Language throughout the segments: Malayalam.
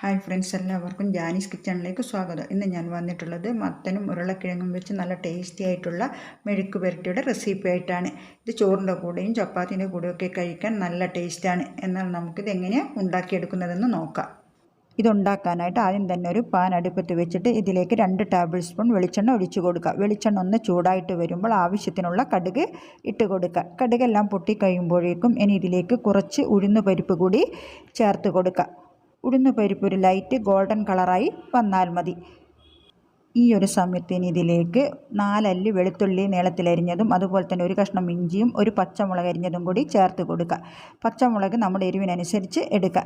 ഹായ് ഫ്രണ്ട്സ് എല്ലാവർക്കും ജാനീസ് കിച്ചണിലേക്ക് സ്വാഗതം. ഇന്ന് ഞാൻ വന്നിട്ടുള്ളത് മത്തനും ഉരുളക്കിഴങ്ങും വെച്ച് നല്ല ടേസ്റ്റി ആയിട്ടുള്ള മെഴുക്ക് പുരട്ടിയുടെ റെസിപ്പി ആയിട്ടാണ്. ഇത് ചോറിന്റെ കൂടെയും ചപ്പാത്തിന്റെ കൂടെയൊക്കെ കഴിക്കാൻ നല്ല ടേസ്റ്റാണ് എന്നാൽ നമുക്കിത് എങ്ങനെയാണ് ഉണ്ടാക്കിയെടുക്കുന്നതെന്ന് നോക്കാം. ഇതുണ്ടാക്കാനായിട്ട് ആദ്യം തന്നെ ഒരു പാൻ അടുപ്പത്ത് വെച്ചിട്ട് ഇതിലേക്ക് രണ്ട് ടേബിൾ സ്പൂൺ വെളിച്ചെണ്ണ ഒഴിച്ചു കൊടുക്കുക. വെളിച്ചെണ്ണ ഒന്ന് ചൂടായിട്ട് വരുമ്പോൾ ആവശ്യത്തിനുള്ള കടുക് ഇട്ട് കൊടുക്കുക. കടുകെല്ലാം പൊട്ടിക്കഴിയുമ്പോഴേക്കും ഇനി ഇതിലേക്ക് കുറച്ച് ഉഴുന്ന് പരിപ്പ് കൂടി ചേർത്ത് കൊടുക്കുക. ഉഴുന്ന് പരിപ്പ് ഒരു ലൈറ്റ് ഗോൾഡൻ കളറായി വന്നാൽ മതി. ഈ ഒരു സമയത്തിന് ഇതിലേക്ക് നാലല്ലി വെളുത്തുള്ളി നീളത്തിലരിഞ്ഞതും അതുപോലെ തന്നെ ഒരു കഷ്ണം ഇഞ്ചിയും ഒരു പച്ചമുളക് അരിഞ്ഞതും കൂടി ചേർത്ത് കൊടുക്കുക. പച്ചമുളക് നമ്മുടെ എരിവിനനുസരിച്ച് എടുക്കുക.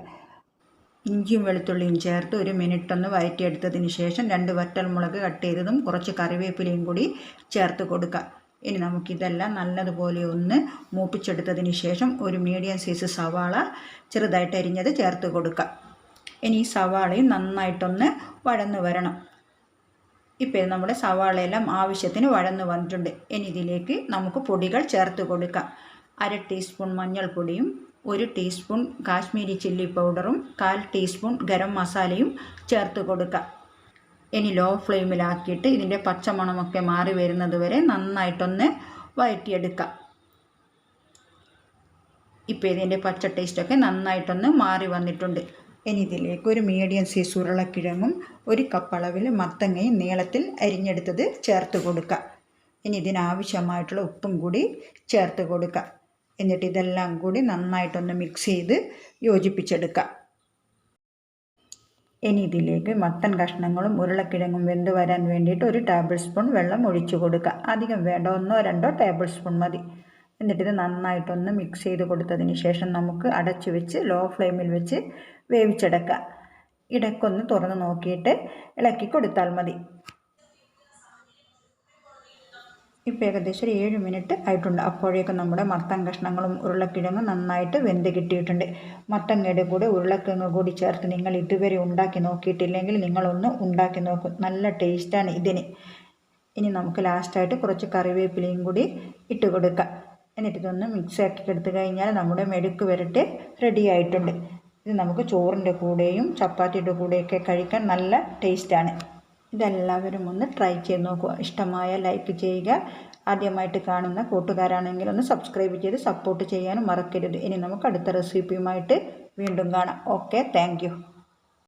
ഇഞ്ചിയും വെളുത്തുള്ളിയും ചേർത്ത് ഒരു മിനിറ്റ് ഒന്ന് വഴറ്റിയെടുത്തതിന് ശേഷം രണ്ട് വറ്റൽമുളക് കട്ട് ചെയ്തതും കുറച്ച് കറിവേപ്പിലയും കൂടി ചേർത്ത് കൊടുക്കുക. ഇനി നമുക്കിതെല്ലാം നല്ലതുപോലെ ഒന്ന് മൂപ്പിച്ചെടുത്തതിന് ശേഷം ഒരു മീഡിയം സൈസ് സവാള ചെറുതായിട്ട് അരിഞ്ഞത് ചേർത്ത് കൊടുക്കുക. ഇനി ഈ സവാളയും നന്നായിട്ടൊന്ന് വഴന്ന് വരണം. ഇപ്പോൾ നമ്മുടെ സവാളയെല്ലാം ആവശ്യത്തിന് വഴന്ന് വന്നിട്ടുണ്ട്. ഇനി ഇതിലേക്ക് നമുക്ക് പൊടികൾ ചേർത്ത് കൊടുക്കാം. അര ടീസ്പൂൺ മഞ്ഞൾപ്പൊടിയും ഒരു ടീസ്പൂൺ കാശ്മീരി ചില്ലി പൗഡറും കാൽ ടീസ്പൂൺ ഗരം മസാലയും ചേർത്ത് കൊടുക്കുക ഇനി ലോ ഫ്ലെയിമിലാക്കിയിട്ട് ഇതിന്റെ പച്ചമണമൊക്കെ മാറി വരുന്നത് വരെ നന്നായിട്ടൊന്ന് വഴറ്റിയെടുക്കുക ഇപ്പോൾ ഇതിന്റെ പച്ച ടേസ്റ്റൊക്കെ നന്നായിട്ടൊന്ന് മാറി വന്നിട്ടുണ്ട്. ഇനി ഇതിലേക്ക് ഒരു മീഡിയം സൈസ് ഉരുളക്കിഴങ്ങും ഒരു കപ്പ് അളവിൽ മത്തങ്ങയും നീളത്തിൽ അരിഞ്ഞെടുത്തത് ചേർത്ത് കൊടുക്കുക ഇനി ഇതിനാവശ്യമായിട്ടുള്ള ഉപ്പും കൂടി ചേർത്ത് കൊടുക്കുക എന്നിട്ട് ഇതെല്ലാം കൂടി നന്നായിട്ടൊന്ന് മിക്സ് ചെയ്ത് യോജിപ്പിച്ചെടുക്കുക ഇനി ഇതിലേക്ക് മത്തൻ കഷ്ണങ്ങളും ഉരുളക്കിഴങ്ങും വെന്ത് വരാൻ വേണ്ടിയിട്ട് ഒരു ടേബിൾ സ്പൂൺ വെള്ളം ഒഴിച്ചു കൊടുക്കുക അധികം വേണ്ട ഒന്നോ രണ്ടോ ടേബിൾ സ്പൂൺ മതി. എന്നിട്ടിത് നന്നായിട്ടൊന്ന് മിക്സ് ചെയ്ത് കൊടുത്തതിന് ശേഷം നമുക്ക് അടച്ചു വെച്ച് ലോ ഫ്ലെയിമിൽ വെച്ച് വേവിച്ചെടുക്കുക ഇടയ്ക്കൊന്ന് തുറന്ന് നോക്കിയിട്ട് ഇളക്കി കൊടുത്താൽ മതി. ഇപ്പോൾ ഏകദേശം ഒരു ഏഴ് മിനിറ്റ് ആയിട്ടുണ്ട്. അപ്പോഴേക്കും നമ്മുടെ മത്തൻ കഷ്ണങ്ങളും ഉരുളക്കിഴങ്ങും നന്നായിട്ട് വെന്ത് കിട്ടിയിട്ടുണ്ട്. മത്തങ്ങയുടെ കൂടെ ഉരുളക്കിഴങ്ങ് കൂടി ചേർത്ത് നിങ്ങൾ ഇതുവരെ ഉണ്ടാക്കി നോക്കിയിട്ടില്ലെങ്കിൽ നിങ്ങളൊന്ന് ഉണ്ടാക്കി നോക്കും. നല്ല ടേസ്റ്റാണ് ഇതിന്. ഇനി നമുക്ക് ലാസ്റ്റായിട്ട് കുറച്ച് കറിവേപ്പിലയും കൂടി ഇട്ട് കൊടുക്കാം. എന്നിട്ട് ഇതൊന്ന് മിക്സ് ആക്കി എടുത്തു കഴിഞ്ഞാൽ നമ്മുടെ മെഴുക്ക് വരട്ട് റെഡി ആയിട്ടുണ്ട്. ഇത് നമുക്ക് ചോറിന്റെ കൂടെയും ചപ്പാത്തിയുടെ കൂടെയൊക്കെ കഴിക്കാൻ നല്ല ടേസ്റ്റാണ്. ഇതെല്ലാവരും ഒന്ന് ട്രൈ ചെയ്ത് നോക്കുക. ഇഷ്ടമായ ലൈക്ക് ചെയ്യുക. ആദ്യമായിട്ട് കാണുന്ന കൂട്ടുകാരാണെങ്കിൽ ഒന്ന് സബ്സ്ക്രൈബ് ചെയ്ത് സപ്പോർട്ട് ചെയ്യാനും മറക്കരുത്. ഇനി നമുക്ക് അടുത്ത റെസിപ്പിയുമായിട്ട് വീണ്ടും കാണാം. Okay thank